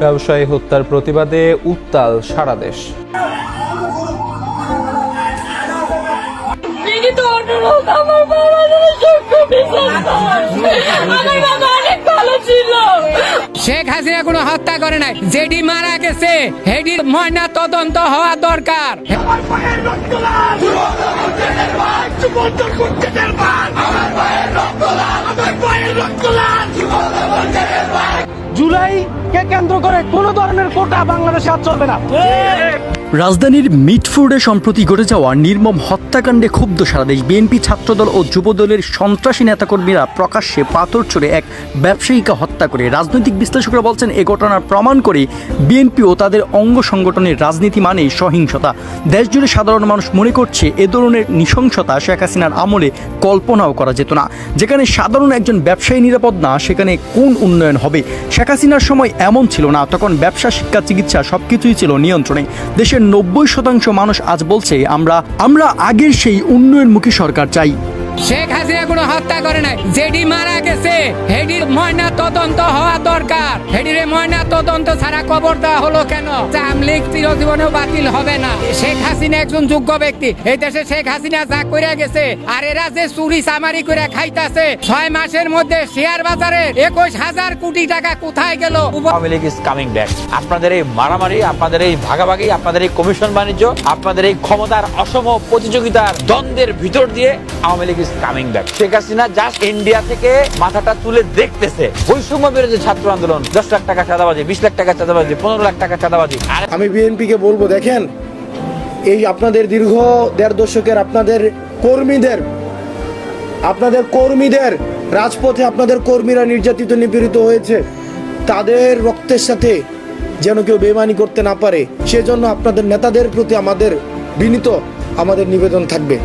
ব্যবসায়ী হত্যার প্রতিবাদে উত্তাল সারা দেশ। শেখ হাসিনা কোনো হত্যা করে নাই। যেডি মারা গেছে। হেডির ময়না তদন্ত হওয়া দরকার। জুলাইকে কেন্দ্র করে ধরনের কোটা বাংলাদেশে আর চলবে না। রাজধানীর মিটফোর্ডে সম্প্রতি ঘটে যাওয়া নির্মম হত্যাকাণ্ডে ক্ষুব্ধ সারা দেশ। বিএনপি ছাত্রদল ও যুবদলের সন্ত্রাসী নেতাকর্মীরা প্রকাশ্যে পাথর ছড়ে এক ব্যবসায়ীকে হত্যা করে। রাজনৈতিক বিশ্লেষকরা বলছেন, এ ঘটনার প্রমাণ করে বিএনপি ও তাদের অঙ্গ সংগঠনের রাজনীতি মানে সহিংসতা। দেশজুড়ে সাধারণ মানুষ মনে করছে, এ ধরনের নৃশংসতা শেখ হাসিনার আমলে কল্পনাও করা যেত না। যেখানে সাধারণ একজন ব্যবসায়ী নিরাপদ না, সেখানে কোন উন্নয়ন হবে? শেখ হাসিনার সময় এমন ছিল না। তখন ব্যবসা, শিক্ষা, চিকিৎসা সবকিছুই ছিল নিয়ন্ত্রণে। দেশের নব্বই শতাংশ মানুষ আজ বলছে, আমরা আমরা আগের সেই উন্নয়নমুখী সরকার চাই। শেখ হাসিনা কোনো হত্যা করে নাই। যেটি মারা গেছে। হেডির ময়না তদন্ত হওয়া দরকার। হেডির ময়না তদন্ত ছাড়া কবর দেওয়া হলো কেন? আমলিগ চিরজীবনেও বাতিল হবে না। শেখ হাসিনা একজন যোগ্য ব্যক্তি। এই দেশে শেখ হাসিনা যা করে গেছে আর এরা যে চুরি চামারি করে খাইতাছে ছয় মাসের মধ্যে শেয়ার বাজারে একুশ হাজার কোটি টাকা কোথায় গেল? Awami League is coming back আপনাদের এই মারামারি আপনাদের এই ভাগাভাগি আপনাদের এই কমিশন বাণিজ্য আপনাদের এই ক্ষমতার অসম প্রতিযোগিতার দ্বন্দ্বের ভিতর দিয়ে Awami League is coming back Sheikh Hasina just India থেকে মাথাটা তুলে দেখতেছে। বৈষম্য বিরোধী ছাত্র আন্দোলন দশ লাখ টাকা চাঁদাবাজি বিশ লাখ টাকা চাঁদাবাজি পনেরো লাখ টাকা চাঁদাবাজি। আর আমি বিএনপিকে বলব দেখেন এই আপনাদের দীর্ঘ দেড় দশকের আপনাদের কর্মীদের আপনাদের কর্মীদের রাজপথে আপনাদের কর্মীরা নির্যাতিত, নিপীড়িত হয়েছে। তাদের রক্তের সাথে যেন কেউ বেমানি করতে না পারে, সেজন্য আপনাদের নেতাদের প্রতি আমাদের বিনীত আমাদের নিবেদন থাকবে।